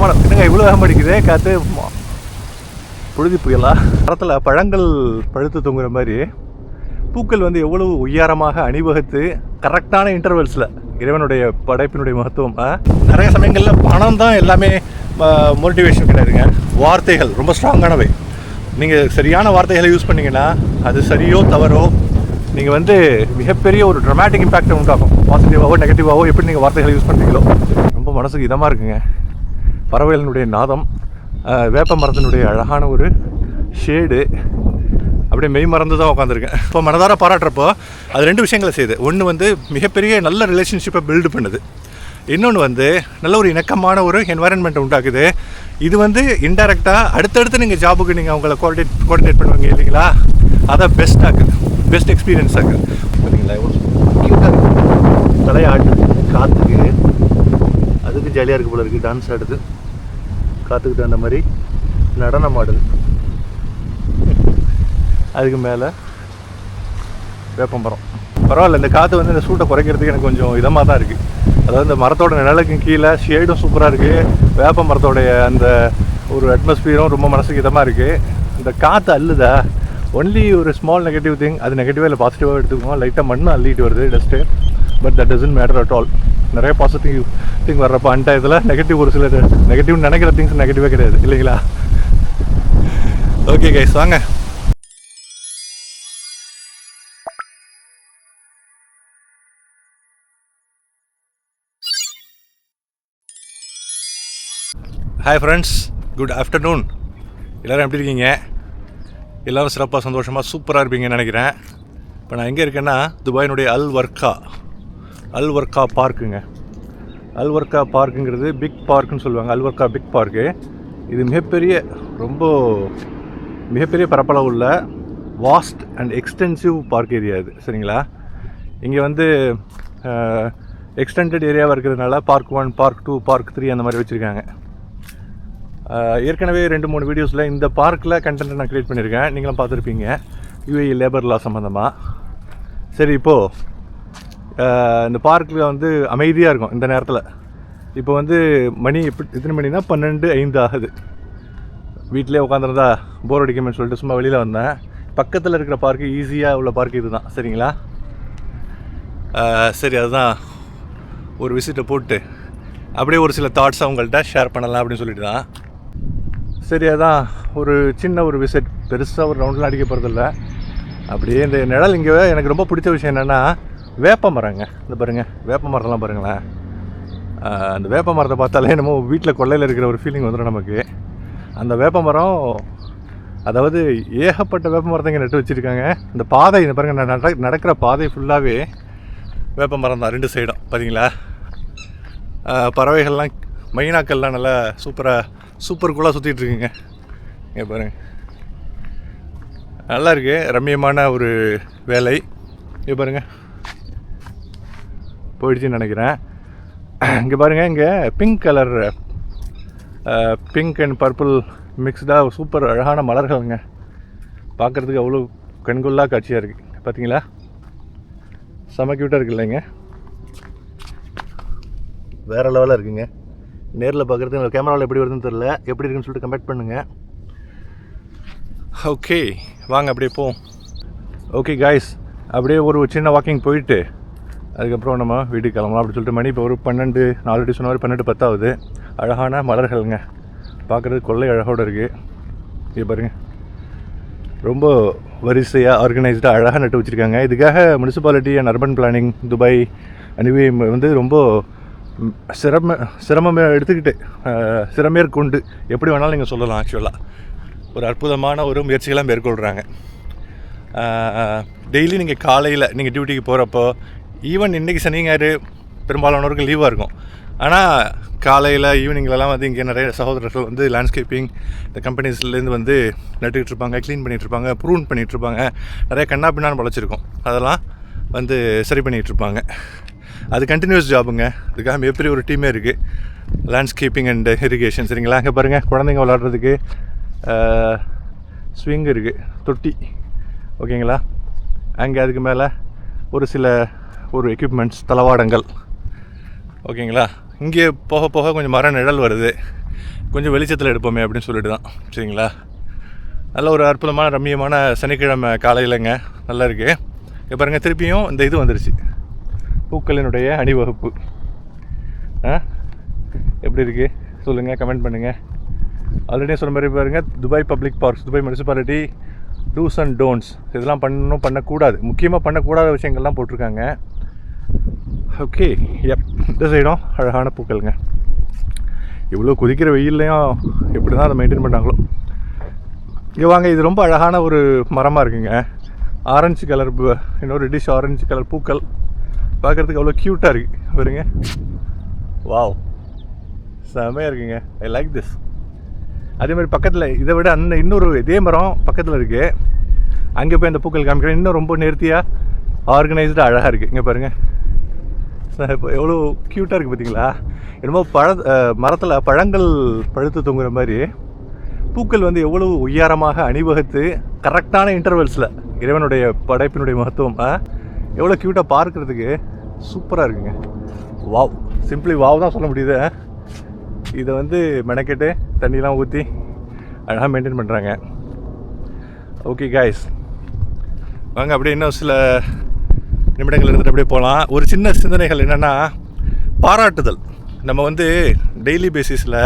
பயங்கரமான என்னங்க இவ்வளோ வேகம் அடிக்குது காற்று புழுதி புயலா? மரத்தில் பழங்கள் பழுத்து தொங்குற மாதிரி பூக்கள் வந்து எவ்வளவு உயரமாக அணிவகுத்து கரெக்டான இன்டர்வல்ஸில் இறைவனுடைய படைப்பினுடைய மகத்துவம் நிறைய சமயங்களில் பணம் தான் எல்லாமே மோட்டிவேஷன் கிடையாதுங்க. வார்த்தைகள் ரொம்ப ஸ்ட்ராங்கானவை நீங்கள் சரியான வார்த்தைகளை யூஸ் பண்ணிங்கன்னா அது சரியோ தவறோ நீங்கள் வந்து மிகப்பெரிய ஒரு ட்ரமாட்டிக் இம்பேக்டை உண்டாகும். பாசிட்டிவாகவோ நெகட்டிவாகவோ எப்படி நீங்கள் வார்த்தைகளை யூஸ் பண்ணுறீங்களோ ரொம்ப மனசுக்கு இதமாக இருக்குங்க. பறவைகளினுடைய நாதம் வேப்ப மரத்தினுடைய அழகான ஒரு ஷேடு அப்படியே மெய் மறந்து தான் உட்காந்துருக்கேன் இப்போ மனதார பாராட்டுறப்போ அது ரெண்டு விஷயங்களை செய்யுது. ஒன்று வந்து மிகப்பெரிய நல்ல ரிலேஷன்ஷிப்பை பில்டு பண்ணுது. இன்னொன்று வந்து நல்ல ஒரு இணக்கமான ஒரு என்வாரன்மெண்ட்டை உண்டாக்குது. இது வந்து இன்டெரக்டாக அடுத்தடுத்து நீங்கள் ஜாபுக்கு நீங்கள் அவங்கள கோஆர்டினேட் கோஆர்டினேட் பண்ணுவாங்க இல்லைங்களா? அதை பெஸ்ட் ஆக்குது பெஸ்ட் எக்ஸ்பீரியன்ஸ் ஆகுது பார்த்தீங்களா? எவ்வளோ க்யூட்டாக தலையாட்டு காற்றுக்கு அதுக்கு ஜாலியாக இருக்குது போல இருக்குது டான்ஸ் ஆடுது. காற்றுக்கு தகுந்த மாதிரி நடனம் ஆடுது. அதுக்கு மேலே வேப்பம்பரம். பரவாயில்ல இந்த காற்று வந்து இந்த சூட்டை குறைக்கிறதுக்கு எனக்கு கொஞ்சம் இதமாக தான் இருக்குது அதாவது இந்த மரத்தோட நிழலுக்கு கீழே ஷேடும் சூப்பராக இருக்குது வேப்ப மரத்தோடைய அந்த ஒரு அட்மாஸ்பியரும் ரொம்ப மனசுக்கு இதமாக இருக்குது இந்த காற்று அள்ளுதா? ஒன்லி ஒரு ஸ்மால் நெகட்டிவ் திங் அது நெகட்டிவாக இல்லை பாசிட்டிவாக எடுத்துக்கோங்க. லைட்டாக மண்ணு அள்ளிட்டு வருது dust but that doesn't matter at all நிறைய பாசிட்டிவ் திங் வர்றப்போ அந்த இதில் நெகட்டிவ் ஒரு சில நெகட்டிவ் நினைக்கிற திங்ஸ் நெகட்டிவே கிடையாது இல்லைங்களா? ஓகே கைஸ் வாங்க. ஹாய் ஃப்ரெண்ட்ஸ் குட் ஆஃப்டர்நூன் எல்லோரும் எப்படி இருக்கீங்க? எல்லோரும் சிறப்பாக சந்தோஷமாக சூப்பராக இருப்பீங்கன்னு நினைக்கிறேன். இப்போ நான் எங்கே இருக்கேன்னா துபாயினுடைய அல் வர்க்கா அல்வர்கா பார்க்குங்க அல்வர்கா பார்க்குங்கிறது பிக் பார்க்குன்னு சொல்லுவாங்க. அல்வர்கா பிக் பார்க்கு இது மிகப்பெரிய ரொம்ப மிகப்பெரிய பரப்பளவு உள்ள vast and extensive park area இது. சரிங்களா? இங்கே வந்து எக்ஸ்டெண்டட் ஏரியாவாக இருக்கிறதுனால park one park two park three அந்த மாதிரி வச்சுருக்காங்க. ஏற்கனவே ரெண்டு மூணு வீடியோஸில் இந்த பார்க்கில் கண்டென்ட் நான் க்ரியேட் பண்ணியிருக்கேன். நீங்களும் பார்த்துருப்பீங்க. யூஏஇ லேபர் லா சம்மந்தமாக சரி இப்போது இந்த பார்க்கில் வந்து அமைதியாக இருக்கும் இந்த நேரத்தில். இப்போ வந்து மணி எப்படி எத்தனை மணினா பன்னெண்டு ஐந்து ஆகுது. வீட்டிலே உட்காந்துருந்தா போர் அடிக்குமே சொல்லிட்டு சும்மா வெளியில் வந்தேன். பக்கத்தில் இருக்கிற பார்க்கு ஈஸியாக உள்ள பார்க் இதுதான். சரிங்களா? சரி அதுதான் ஒரு விசிட்டை போட்டு அப்படியே ஒரு சில தாட்ஸ் அவங்கள்ட்ட ஷேர் பண்ணலாம் அப்படின்னு சொல்லிட்டு தான் சரி அதான் ஒரு சின்ன ஒரு விசிட் பெருசாக ஒரு ரவுண்ட்லாம் அடிக்க போகிறதில்ல அப்படியே இந்த நிழல் இங்கே எனக்கு ரொம்ப பிடிச்ச விஷயம் என்னென்னா வேப்ப மரங்க இந்த பாருங்கள் வேப்ப மரம்லாம் பாருங்களேன் அந்த வேப்ப மரத்தை பார்த்தாலே என்னமோ வீட்டில் கொள்ளையில் இருக்கிற ஒரு ஃபீலிங் வந்துடும் நமக்கு. அந்த வேப்ப மரம் அதாவது ஏகப்பட்ட வேப்ப மரத்தை இங்கே நட்டு வச்சுருக்காங்க. இந்த பாதை இந்த பாருங்கள் நட நடக்கிற பாதை ஃபுல்லாகவே வேப்ப மரம் தான் ரெண்டு சைடும் பார்த்தீங்களா பறவைகள்லாம் மைனாக்கள்லாம் நல்லா சூப்பராக சூப்பர் கூலாக சுற்றிட்டு இருக்குங்க. இங்கே பாருங்க. நல்லா இருக்குது ரம்மியமான ஒரு வேலை. இங்கே பாருங்க. போயிடுச்சுன்னு நினைக்கிறேன். இங்கே பாருங்கள் இங்கே pink colour pink and purple மிக்ஸ்டாக super அழகான மலர்களுங்க. பார்க்குறதுக்கு அவ்வளோ கண்கொள்ளா காட்சியாக இருக்குது பார்த்தீங்களா செம க்யூட்டாக இருக்கு இல்லைங்க? வேறு லெவலாக இருக்குங்க. நேரில் பார்க்குறது கேமராவில் எப்படி வருதுன்னு தெரில எப்படி இருக்குன்னு சொல்லிட்டு கம்பேர் பண்ணுங்கள் ஓகே வாங்க அப்படியே போவோம். ஓகே காய்ஸ் அப்படியே ஒரு சின்ன வாக்கிங் போயிட்டு அதுக்கப்புறம் நம்ம வீட்டுக்கு கிளம்பலாம் அப்படின்னு சொல்லிட்டு மணி இப்போ ஒரு பன்னெண்டு நாலு சொன்ன மாதிரி பன்னெண்டு பத்தாவது. அழகான மலர்கள்ங்க. பார்க்குறது கொள்ளை அழகோடு இருக்குது இது பாருங்கள் ரொம்ப வரிசையாக ஆர்கனைஸ்டாக அழகாக நட்டு வச்சுருக்காங்க. இதுக்காக municipality and urban planning Dubai anyway வந்து ரொம்ப சிரம சிரமம் எடுத்துக்கிட்டு சிரமேற்கொண்டு எப்படி வேணாலும் நீங்கள் சொல்லலாம் ஆக்சுவலாக ஒரு அற்புதமான ஒரு முயற்சிகளாக மேற்கொள்கிறாங்க டெய்லி நீங்கள் காலையில் நீங்கள் டியூட்டிக்கு போகிறப்போ ஈவன் இன்றைக்கி சனி ஞாயிறு பெரும்பாலானவருக்கு லீவாக இருக்கும். ஆனால் காலையில் ஈவினிங்லலாம் வந்து இங்கே நிறைய சகோதரர்கள் வந்து லேண்ட்ஸ்கேப்பிங் இந்த கம்பெனிஸ்லேருந்து வந்து நட்டுக்கிட்டு இருப்பாங்க க்ளீன் பண்ணிகிட்ருப்பாங்க ப்ரூன் பண்ணிகிட்டு இருப்பாங்க நிறைய கண்ணா பின்னான்னு பழச்சிருக்கோம். அதெல்லாம் வந்து சரி பண்ணிகிட்டு இருப்பாங்க அது கண்டினியூஸ் ஜாபுங்க அதுக்காக மிகப்பெரிய ஒரு டீமே இருக்குது லேண்ட்ஸ்கேப்பிங் அண்ட் இரிகேஷன் சரிங்களா? அங்கே பாருங்கள் குழந்தைங்க விளாட்றதுக்கு ஸ்விங் இருக்குது தொட்டி. ஓகேங்களா? அங்கே அதுக்கு மேலே ஒரு சில ஒரு எக்யூப்மெண்ட்ஸ் தளவாடங்கள். ஓகேங்களா? இங்கே போக போக கொஞ்சம் மர நிழல் வருது. கொஞ்சம் வெளிச்சத்தில் எடுப்போமே அப்படின்னு சொல்லிட்டு தான். சரிங்களா? நல்ல ஒரு அற்புதமான ரம்மியமான சனிக்கிழமை காலையிலங்க. நல்லா இருக்குது இப்போ பாருங்கள் திருப்பியும் இந்த இது வந்துருச்சு. பூக்களினுடைய அணிவகுப்பு. ஆ? எப்படி இருக்குது சொல்லுங்கள் கமெண்ட் பண்ணுங்கள் ஆல்ரெடி சொன்ன மாதிரி பாருங்கள் Dubai public parks Dubai municipality do's and don'ts இதெல்லாம் பண்ணணும் பண்ணக்கூடாது. முக்கியமாக பண்ணக்கூடாத விஷயங்கள்லாம் போட்டிருக்காங்க. ஓகே எப் இந்த சைடும் அழகான பூக்கள்ங்க. இவ்வளோ கொதிக்கிற வெயில்லையும் எப்படி தான் அதை மெயின்டைன் பண்ணாங்களோ? இங்கே வாங்க இது ரொம்ப அழகான ஒரு மரமாக இருக்குங்க. ஆரஞ்சு கலர் இன்னொரு டிஷ் ஆரஞ்சு கலர் பூக்கள். பார்க்குறதுக்கு அவ்வளோ க்யூட்டாக இருக்குது பாருங்க. வாவ் செமையாக இருக்குங்க. ஐ லைக் திஸ் அதே மாதிரி பக்கத்தில் இதை விட அந்த இன்னொரு இதே மரம் பக்கத்தில் இருக்குது அங்கே போய் அந்த பூக்கள் காமிக்கிறேன். இன்னும் ரொம்ப நேர்த்தியாக ஆர்கனைஸ்டாக அழகாக இருக்குது இங்கே பாருங்கள் இப்போ எவ்வளோ க்யூட்டாக இருக்குது பார்த்தீங்களா? என்னமோ பழ மரத்தில் பழங்கள் பழுத்து தொங்குற மாதிரி பூக்கள் வந்து எவ்வளோ உயரமாக அணிவகுத்து கரெக்டான இன்டர்வல்ஸில் இறைவனுடைய படைப்பினுடைய மகத்துவம் எவ்வளோ க்யூட்டாக பார்க்குறதுக்கு சூப்பராக இருக்குங்க. வாவ் சிம்பிளி வாவ் தான் சொல்ல முடியுது இதை வந்து மெனக்கெட்டு தண்ணிலாம் ஊற்றி அழகாக மெயின்டைன் பண்ணுறாங்க ஓகே காய்ஸ் வாங்க அப்படியே இன்னும் சில நிமிடங்கள் இருந்துட்டு அப்படியே போகலாம். ஒரு சின்ன சிந்தனைகள் என்னென்னா பாராட்டுதல். நம்ம வந்து டெய்லி பேசிஸில்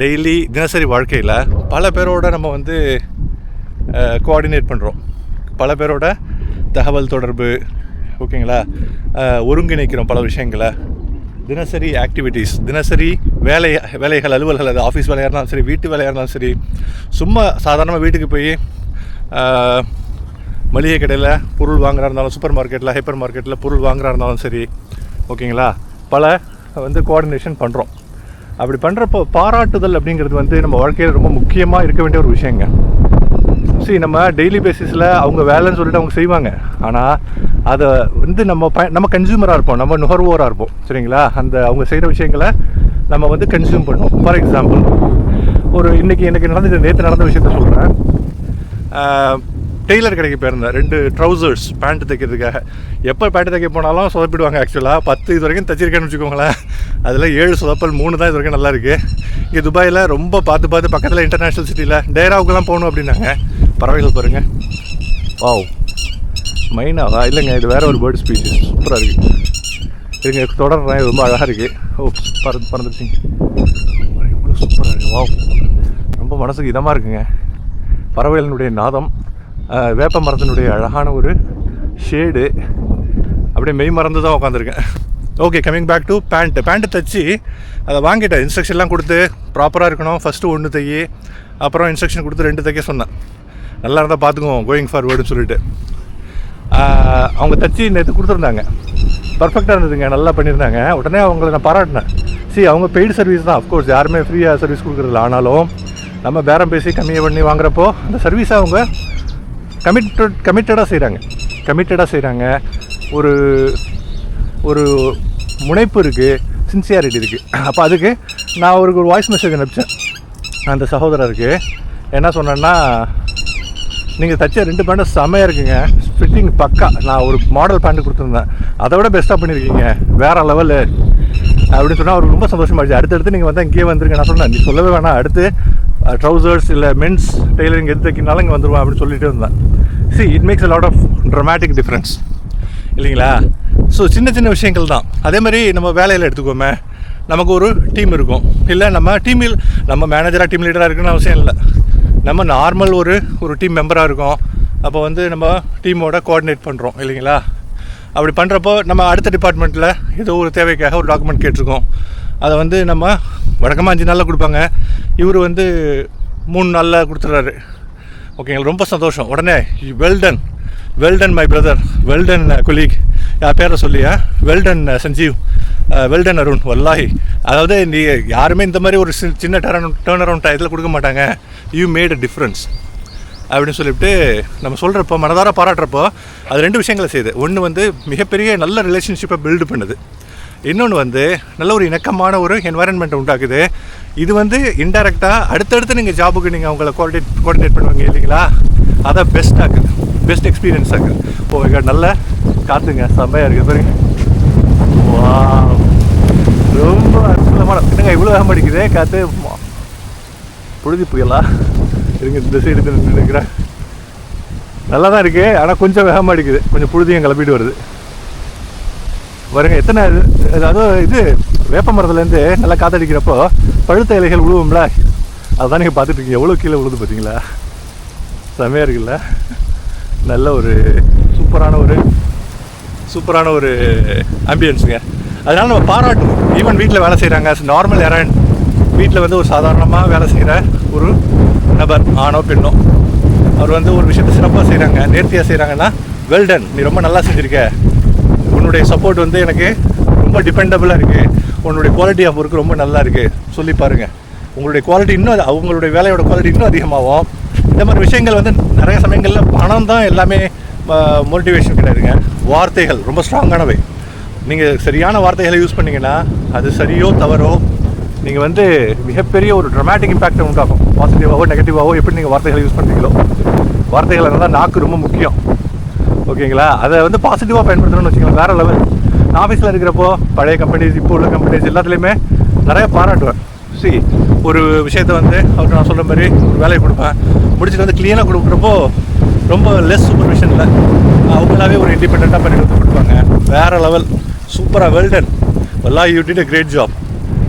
டெய்லி தினசரி வாழ்க்கையில் பல பேரோட நம்ம வந்து கோஆர்டினேட் பண்ணுறோம் பல பேரோட தகவல் தொடர்பு ஓகேங்களா? ஒருங்கிணைக்கிறோம் பல விஷயங்களை. தினசரி ஆக்டிவிட்டீஸ் தினசரி வேலை வேலைகள் அலுவல்கள் அது ஆஃபீஸ் வேலையாக இருந்தாலும் சரி வீட்டு வேலையாக இருந்தாலும் சரி சும்மா சாதாரணமாக வீட்டுக்கு போய் மளிகை கடையில் பொருள் வாங்குறா இருந்தாலும் சூப்பர் மார்க்கெட்டில் ஹைப்பர் மார்க்கெட்டில் பொருள் வாங்குறா இருந்தாலும் சரி ஓகேங்களா? பல வந்து கோஆர்டினேஷன் பண்ணுறோம் அப்படி பண்ணுறப்போ பாராட்டுதல் அப்படிங்கிறது வந்து நம்ம வாழ்க்கையில் ரொம்ப முக்கியமாக இருக்க வேண்டிய ஒரு விஷயங்க. சரி நம்ம டெய்லி பேசிஸில் அவங்க வேலைன்னு சொல்லிட்டு அவங்க செய்வாங்க. ஆனால் அதை வந்து நம்ம ப நம்ம கன்சியூமராக இருப்போம். நம்ம நுகர்வோராக இருப்போம். சரிங்களா? அந்த அவங்க செய்கிற விஷயங்களை நம்ம வந்து கன்சியூம் பண்ணுவோம். ஃபார் எக்ஸாம்பிள் ஒரு இன்றைக்கி எனக்கு நடந்து நேற்று நடந்த விஷயத்த சொல்கிறேன் டெய்லர் கடைக்கு போயிருந்தேன். ரெண்டு ட்ரௌசர்ஸ் பேண்ட் தைக்கிறதுக்காக. எப்போ பேண்ட் தைக்க போனாலும் சொதப்பிடுவாங்க ஆக்சுவலாக பத்து இது வரைக்கும் தைச்சிருக்கேன்னு வச்சுக்கோங்களேன். அதில் ஏழு சொதப்பல் மூணு தான் இது வரைக்கும் நல்லா இருக்குது இங்கே துபாயில் ரொம்ப பார்த்து பார்த்து பக்கத்தில் இன்டர்நேஷ்னல் சிட்டியில் டேராவுக்குலாம் போகணும் அப்படின்னாங்க. பறவைகள் பாருங்கள் வாவ் மைனாவா இல்லைங்க இது வேறு ஒரு பேர்ட் ஸ்பீஷிஸ் சூப்பராக இருக்குது இருங்க தொடர்றேன். ரொம்ப அழகாக இருக்குது ஓ பறந்து பறந்துருச்சிங்க எவ்வளோ சூப்பராக இருக்குது வாவ் ரொம்ப மனசுக்கு இதமாக இருக்குங்க. பறவைகளினுடைய நாதம். வேப்ப மரத்தினுடைய அழகான ஒரு ஷேடு அப்படியே மெய் மறந்து தான் உட்காந்துருக்கேன் okay coming back to pant pant தைச்சி அதை வாங்கிட்டேன். இன்ஸ்ட்ரக்ஷன்லாம் கொடுத்து ப்ராப்பராக இருக்கணும். ஃபஸ்ட்டு ஒன்று தையி அப்புறம் இன்ஸ்ட்ரக்ஷன் கொடுத்து ரெண்டு தைக்க சொன்னேன். நல்லா இருந்தால் பார்த்துக்குவோம் கோயிங் ஃபார்வேர்டுன்னு சொல்லிட்டு. அவங்க தச்சு நேற்று கொடுத்துருந்தாங்க. பர்ஃபெக்டாக இருந்ததுங்க நல்லா பண்ணியிருந்தாங்க. உடனே அவங்கள நான் பாராட்டினேன். சரி அவங்க பெய்டு சர்வீஸ் தான். அஃப்கோர்ஸ் யாருமே ஃப்ரீயாக சர்வீஸ் கொடுக்குறதில்ல. ஆனாலும் நம்ம பேரம் பேசி கம்மியாக பண்ணி வாங்குறப்போ அந்த சர்வீஸை அவங்க கமிட்டட் கமிட்டடாக செய்கிறாங்க கமிட்டடாக செய்கிறாங்க ஒரு ஒரு முனைப்பு இருக்குது சின்சியாரிட்டி இருக்குது அப்போ அதுக்கு நான் அவருக்கு ஒரு வாய்ஸ் மெசேஜ் அனுப்பிச்சேன். அந்த சகோதரருக்கு. என்ன சொன்னேன்னா நீங்கள் தைச்ச ரெண்டு பேண்டும் செமையாக இருக்குங்க. ஃபிட்டிங் பக்கா. நான் ஒரு மாடல் பேண்ட் கொடுத்துருந்தேன். அதை விட பெஸ்ட்டாக பண்ணியிருக்கீங்க வேறு லெவலு அப்படின்னு சொன்னால் அவருக்கு ரொம்ப சந்தோஷமாகிடுச்சு அடுத்தடுத்து நீங்கள் வந்தால் இங்கேயே வந்துருங்க. நான் சொன்னேன் நீ சொல்லவே வேணாம். அடுத்து ட்ரௌசர்ஸ் இல்லை மென்ஸ் டெய்லரிங் எது தைக்கினாலும் இங்கே வந்துடுவோம் அப்படின்னு சொல்லிட்டு இருந்தேன். See it makes a lot of dramatic difference இல்லைங்களா? ஸோ சின்ன சின்ன விஷயங்கள் தான். அதே மாதிரி நம்ம வேலையில் எடுத்துக்கோமே. நமக்கு ஒரு டீம் இருக்கும். இல்லை நம்ம டீமில் நம்ம மேனேஜராக டீம் லீடராக இருக்குன்னு அவசியம் இல்லை. நம்ம நார்மல் ஒரு ஒரு டீம் மெம்பராக இருக்கோம். அப்போ வந்து நம்ம டீமோட கோஆர்டினேட் பண்ணுறோம் இல்லைங்களா? அப்படி பண்ணுறப்போ நம்ம அடுத்த டிபார்ட்மெண்ட்டில் ஏதோ ஒரு தேவைக்காக ஒரு டாக்குமெண்ட் கேட்டிருக்கோம். அதை வந்து நம்ம வழக்கமாக அஞ்சு நாளில் கொடுப்பாங்க. இவர் வந்து மூணு நாளில் கொடுத்துட்றாரு ஓகேங்களா ரொம்ப சந்தோஷம். உடனே well done well done my brother well done colleague என் பேரை சொல்லியா வெல்டன் சஞ்சீவ் வெல்டன் அருண் வல்லாஹி அதாவது நீ யாருமே இந்த மாதிரி ஒரு சி- சின்ன டர்ன் டேர்ன் அரவுண்ட் இதில் கொடுக்க மாட்டாங்க. யூ மேட் அ டிஃப்ரென்ஸ் அப்படின்னு சொல்லிவிட்டு நம்ம சொல்கிறப்போ மனதார பாராட்டுறப்போ அது ரெண்டு விஷயங்களை செய்யுது ஒன்று வந்து மிகப்பெரிய நல்ல ரிலேஷன்ஷிப்பை பில்டு பண்ணுது. இன்னொன்று வந்து நல்ல ஒரு இணக்கமான ஒரு என்வாரன்மெண்ட்டை உண்டாக்குது. இது வந்து இன்டெரக்டாக அடுத்தடுத்து நீங்கள் ஜாபுக்கு நீங்கள் அவங்கள கோஆர்டினேட் கோஆர்டினேட் பண்ணுவாங்க இல்லைங்களா? அதை பெஸ்ட் ஆக்குது. பெஸ்ட் எக்ஸ்பீரியன்ஸ் ஆக்குது. ஓ my நல்ல காத்துங்க. செம்மையாக இருக்குது பாருங்க. வா ரொம்ப அற்புதமான என்னங்க இவ்வளோ வேகம் அடிக்குது காற்று புழுதி புயலா? இருங்க இந்த சைடு நினைக்கிறேன் நல்லா தான் இருக்குது ஆனால் கொஞ்சம் வேகமாக அடிக்குது. கொஞ்சம் புழுதியும் கிளப்பிட்டு வருது. வருங்க எத்தனை இது அதாவது இது வேப்ப மரத்துலேருந்து நல்லா காத்தடிக்கிறப்போ பழுத்த இலைகள் விழுவும்ல அதுதான் நீங்கள் பார்த்துட்டு இருக்கீங்க எவ்வளோ கீழே விழுது பார்த்தீங்களா? செமையாக இருக்குல்ல? நல்ல ஒரு சூப்பரான ஒரு சூப்பரான ஒரு ஆம்பியன்ஸுங்க அதனால் நம்ம பாராட்டணும். ஈவன் வீட்டில் வேலை செய்கிறாங்க நார்மல் எரண்ட் வீட்டில் வந்து ஒரு சாதாரணமாக வேலை செய்கிற ஒரு நபர் ஆணோ பெண்ணோ அவர் வந்து ஒரு விஷயத்தை சிறப்பாக செய்கிறாங்க நேர்த்தியாக செய்கிறாங்கன்னா வெல்டன் நீ ரொம்ப நல்லா செஞ்சுருக்க. உன்னுடைய சப்போர்ட் வந்து எனக்கு ரொம்ப டிபெண்டபுளாக இருக்குது உன்னுடைய குவாலிட்டி ஆஃப் ஒர்க் ரொம்ப நல்லா இருக்குது சொல்லி பாருங்கள் உங்களுடைய குவாலிட்டி இன்னும் அவங்களுடைய வேலையோட குவாலிட்டி இன்னும் அதிகமாகும். இந்த மாதிரி விஷயங்கள் வந்து நிறைய சமயங்களில் பணம் தான் எல்லாமே மோட்டிவேஷன் கிடையாதுங்க. வார்த்தைகள் ரொம்ப ஸ்ட்ராங்கானவை நீங்கள் சரியான வார்த்தைகளை யூஸ் பண்ணீங்கன்னா அது சரியோ தவறோ நீங்கள் வந்து மிகப்பெரிய ஒரு ட்ரமாட்டிக் இம்பாக்டை உண்டாகும். பாசிட்டிவாகவோ நெகட்டிவாகவோ எப்படி நீங்கள் வார்த்தைகளை யூஸ் பண்ணுறீங்களோ வார்த்தைகள் இருந்தால் நாக்கு ரொம்ப முக்கியம். ஓகேங்களா? அதை வந்து பாசிட்டிவாக பயன்படுத்தணும்னு வச்சுக்கோங்க. வேறு லெவல் நான் ஆஃபீஸில் இருக்கிறப்போ பழைய கம்பெனிஸ் இப்போ உள்ள கம்பெனிஸ் எல்லாத்துலேயுமே நிறைய பாராட்டுவேன். சி ஒரு விஷயத்தை வந்து அவர் நான் சொல்கிற மாதிரி ஒரு வேலையை கொடுப்பேன். முடிச்சுட்டு வந்து க்ளீனாக கொடுக்குறப்போ ரொம்ப லெஸ் சூப்பர்விஷனில் அவங்களாவே ஒரு இண்டிபெண்ட்டாக பண்ணி கொடுத்து கொடுப்பாங்க. வேறு லெவல் சூப்பராக வெல்டன் எல்லா you did a great job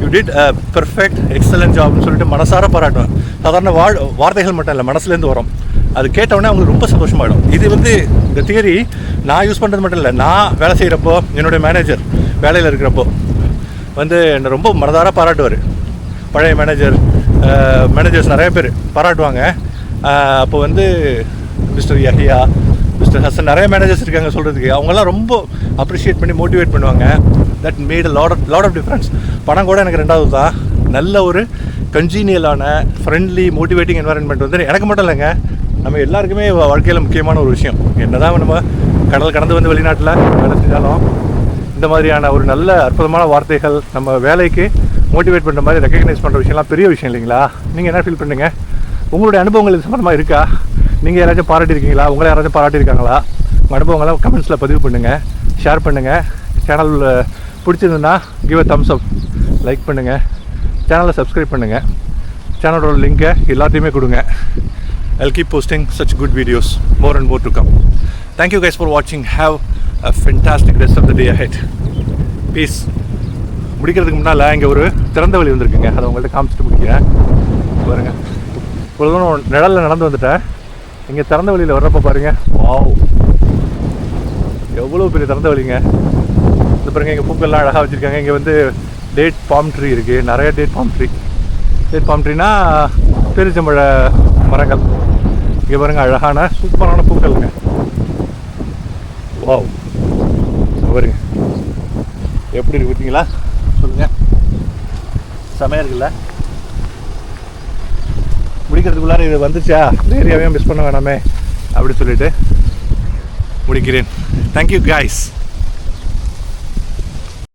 you did a perfect excellent ஜாப்னு சொல்லிட்டு மனசார பாராட்டுவேன். சாதாரண வா வார்த்தைகள் மட்டும் இல்லை மனசுலேருந்து வரும். அது கேட்டவுடனே அவங்களுக்கு ரொம்ப சந்தோஷமாயிடும். இது வந்து இந்த தியரி நான் யூஸ் பண்ணுறது மட்டும் இல்லை நான் வேலை செய்கிறப்போ என்னுடைய மேனேஜர் வேலையில் இருக்கிறப்போ வந்து என்னை ரொம்ப மனதார பாராட்டுவார். பழைய மேனேஜர் மேனேஜர்ஸ் நிறைய பேர் பாராட்டுவாங்க. அப்போ வந்து மிஸ்டர் யஹியா மிஸ்டர் ஹசன் நிறைய மேனேஜர்ஸ் இருக்காங்க சொல்கிறதுக்கு அவங்கெல்லாம் ரொம்ப அப்ரிஷியேட் பண்ணி மோட்டிவேட் பண்ணுவாங்க. That made lot of lot of difference பணம் கூட எனக்கு ரெண்டாவது தான். நல்ல ஒரு கன்ஜீனியலான ஃப்ரெண்ட்லி மோட்டிவேட்டிங் என்வரன்மெண்ட் வந்து எனக்கு மட்டும் இல்லைங்க. நம்ம எல்லாருக்குமே வாழ்க்கையில் முக்கியமான ஒரு விஷயம். என்னதான் நம்ம கடல் கடந்து வந்து வெளிநாட்டில் வேலை செஞ்சாலும் இந்த மாதிரியான ஒரு நல்ல அற்புதமான வார்த்தைகள் நம்ம வேலைக்கு மோட்டிவேட் பண்ணுற மாதிரி ரெக்கக்னைஸ் பண்ணுற விஷயம்லாம் பெரிய விஷயம் இல்லைங்களா? நீங்கள் என்ன ஃபீல் பண்ணுங்கள் உங்களுடைய அனுபவங்கள் இது சம்மந்தமாக இருக்கா? நீங்கள் யாராச்சும் பாராட்டியிருக்கீங்களா? உங்களை யாராச்சும் பாராட்டியிருக்காங்களா? உங்கள் அனுபவங்களை கமெண்ட்ஸில் பதிவு பண்ணுங்கள் ஷேர் பண்ணுங்கள் channel பிடிச்சிருந்துன்னா give a thumbs up like பண்ணுங்கள் சேனலை சப்ஸ்கிரைப் பண்ணுங்கள் சேனலோட லிங்கை எல்லாத்தையுமே கொடுங்க. I'll keep posting such good videos, more and more to come. Thank you guys for watching. Have a fantastic rest of the day ahead. Peace. முடிக்கிறதுக்கு முன்னால் இங்கே ஒரு திறந்த வழி வந்திருக்குங்க. அதை உங்கள்கிட்ட காமிச்சிட்டு முடிக்கிறேன். பாருங்க. இவ்வளோ தூரம் நிழலில் நடந்து வந்துட்டேன் இங்கே திறந்த வழியில் வர்றப்ப பாருங்க. வாவ் எவ்வளோ பெரிய திறந்த வழிங்க. இந்த பாருங்க இங்கே பூக்கள்லாம் அழகாக வச்சுருக்காங்க. இங்கே வந்து டேட் பாம் ட்ரீ இருக்குது நிறைய date palm tree date palm ட்ரீனா பெருச்சம்பழ மரங்கள். இங்கே பாருங்க அழகான சூப்பரான பூக்கள்ங்க. வாவ். பாருங்க. எப்படி இருக்கு பார்த்தீங்களா? சொல்லுங்கள் செமையாக இருக்குல்ல? முடிக்கிறதுக்குள்ளார இது வந்துச்சா இந்த ஏரியாவையும் மிஸ் பண்ண வேணாமே அப்படி சொல்லிட்டு முடிக்கிறேன். Thank you guys